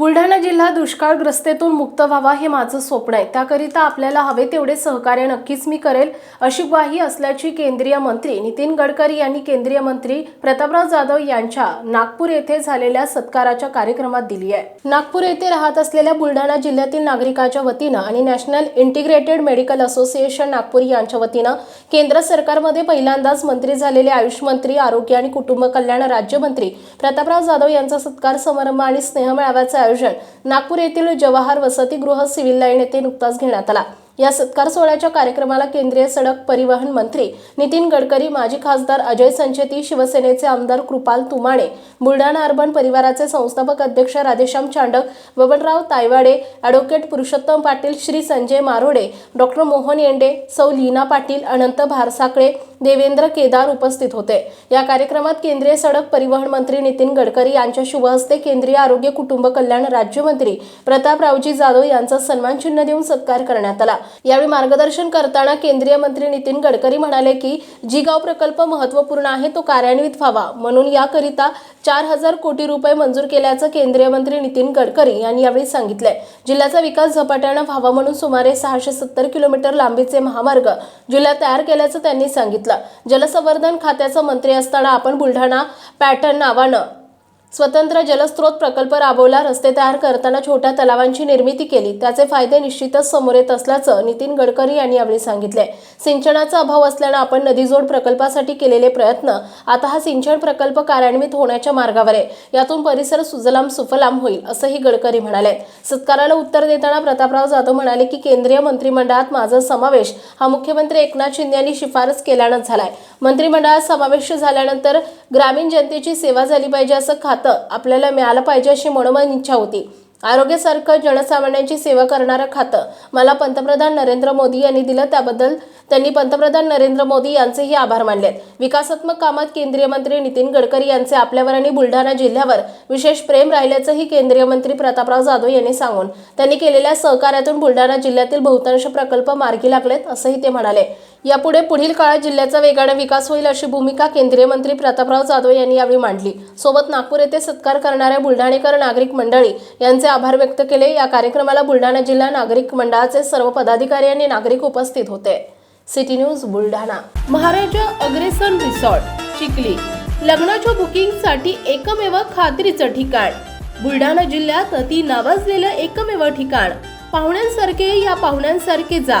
बुलढाणा जिल्हा दुष्काळग्रस्तेतून मुक्त व्हावा हे माझं स्वप्न आहे. त्याकरिता आपल्याला हवे तेवढे सहकार्य नक्कीच मी करेल अशी ग्वाही असल्याची केंद्रीय मंत्री नितीन गडकरी यांनी केंद्रीय मंत्री प्रतापराव जाधव यांच्या नागपूर येथे झालेल्या सत्काराच्या कार्यक्रमात दिली आहे. नागपूर येथे राहत असलेल्या बुलढाणा जिल्ह्यातील नागरिकाच्या वतीनं आणि national integrated medical association Nagpur यांच्या वतीनं केंद्र सरकारमध्ये पहिल्यांदाच मंत्री झालेले आयुष मंत्री आरोग्य आणि कुटुंब कल्याण राज्यमंत्री प्रतापराव जाधव यांचा सत्कार समारंभ आणि स्नेह मेळाव्याचा आयोजन. नागपूर येथील जवाहर वसतिगृह सिव्हिल लाईन येथे नुकताच घेण्यात आला. या सत्कार सोहळ्याच्या कार्यक्रमाला केंद्रीय सडक परिवहन मंत्री नितीन गडकरी माजी खासदार अजय संचेती शिवसेनेचे आमदार कृपाल तुमाणे बुलढाणा अर्बन परिवाराचे संस्थापक अध्यक्ष राधेश्याम चांडक बबनराव तायवाडे ॲडव्होकेट पुरुषोत्तम पाटील श्री संजय मारोडे डॉक्टर मोहन येंडे सौ लीना पाटील अनंत भारसाकळे देवेंद्र केदार उपस्थित होते. या कार्यक्रमात केंद्रीय सडक परिवहन मंत्री नितीन गडकरी यांच्या शुभहस्ते केंद्रीय आरोग्य कुटुंब कल्याण राज्यमंत्री प्रतापरावजी जाधव यांचा सन्मान चिन्ह देऊन सत्कार करण्यात आला. यावेळी मार्गदर्शन करताना केंद्रीय मंत्री नितीन गडकरी म्हणाले की जी गाव प्रकल्प महत्त्वपूर्ण आहे तो कार्यान्वित व्हावा. म्हणून याकरिता चार हजार कोटी रुपये मंजूर केल्याचं केंद्रीय मंत्री नितीन गडकरी यांनी यावेळी सांगितलंय. जिल्ह्याचा विकास झपाट्यानं व्हावा म्हणून सुमारे सहाशे सत्तर किलोमीटर लांबीचे महामार्ग जिल्ह्यात तयार केल्याचं त्यांनी सांगितलं. जलसंवर्धन खात्याचं मंत्री असताना आपण बुलढाणा पॅटर्न नावानं स्वतंत्र जलस्रोत प्रकल्प राबवला रस्ते तयार करताना छोट्या तलावांची निर्मिती केली. त्याचे फायदे निश्चितच समोर येत असल्याचं नितीन गडकरी यांनी यावेळी सांगितले सिंचनाचा अभाव असल्यानं आपण नदीजोड प्रकल्पासाठी केलेले प्रयत्न आता हा सिंचन प्रकल्प कार्यान्वित होण्याच्या मार्गावर आहे. यातून परिसर सुजलाम सुफलाम होईल असंही गडकरी म्हणाले सत्काराला उत्तर देताना प्रतापराव जाधव म्हणाले की केंद्रीय मंत्रिमंडळात माझा समावेश हा मुख्यमंत्री एकनाथ शिंदे यांनी शिफारस केल्यानंच झालाय. मंत्रिमंडळात समावेश झाल्यानंतर ग्रामीण जनतेची सेवा झाली पाहिजे असं खातं आपल्याला मिळालं पाहिजे अशी मनोमन इच्छा होती. आरोग्यासारखं जनसामान्यांची सेवा करणारं खातं. मला पंतप्रधान नरेंद्र मोदी यांनी दिलं त्याबद्दल त्यांनी पंतप्रधान नरेंद्र मोदी यांचेही आभार मानलेत. विकासात्मक कामात केंद्रीय मंत्री नितीन गडकरी यांचे आपल्यावर आणि बुलढाणा जिल्ह्यावर विशेष प्रेम राहिल्याचंही केंद्रीय मंत्री प्रतापराव जाधव यांनी सांगून त्यांनी केलेल्या सहकार्यातून बुलढाणा जिल्ह्यातील बहुतांश प्रकल्प मार्गी लागलेत असंही ते म्हणाले. यापुढे पुढील काळात जिल्ह्याचा वेगाने विकास होईल अशी भूमिका केंद्रीय मंत्री प्रतापराव जाधव यांनी यावेळी मांडली. सोबत नागपूर येथे सत्कार करणाऱ्या बुलढाणेकर नागरिक मंडळी यांचे आभार व्यक्त केले. या कार्यक्रमाला बुलढाणा जिल्हा नागरिक मंडळाचे सर्व पदाधिकारी आणि नागरिक उपस्थित होते. City news Buldhana. Maharaja Agrasen resort Chikhli. लग्नाच्या बुकिंगसाठी एकमेव खात्रीचं ठिकाण. बुलढाणा जिल्ह्यात अति नावाजलेलं एकमेव ठिकाण. पाहुण्यांसारखे या पाहुण्यांसारखे जा.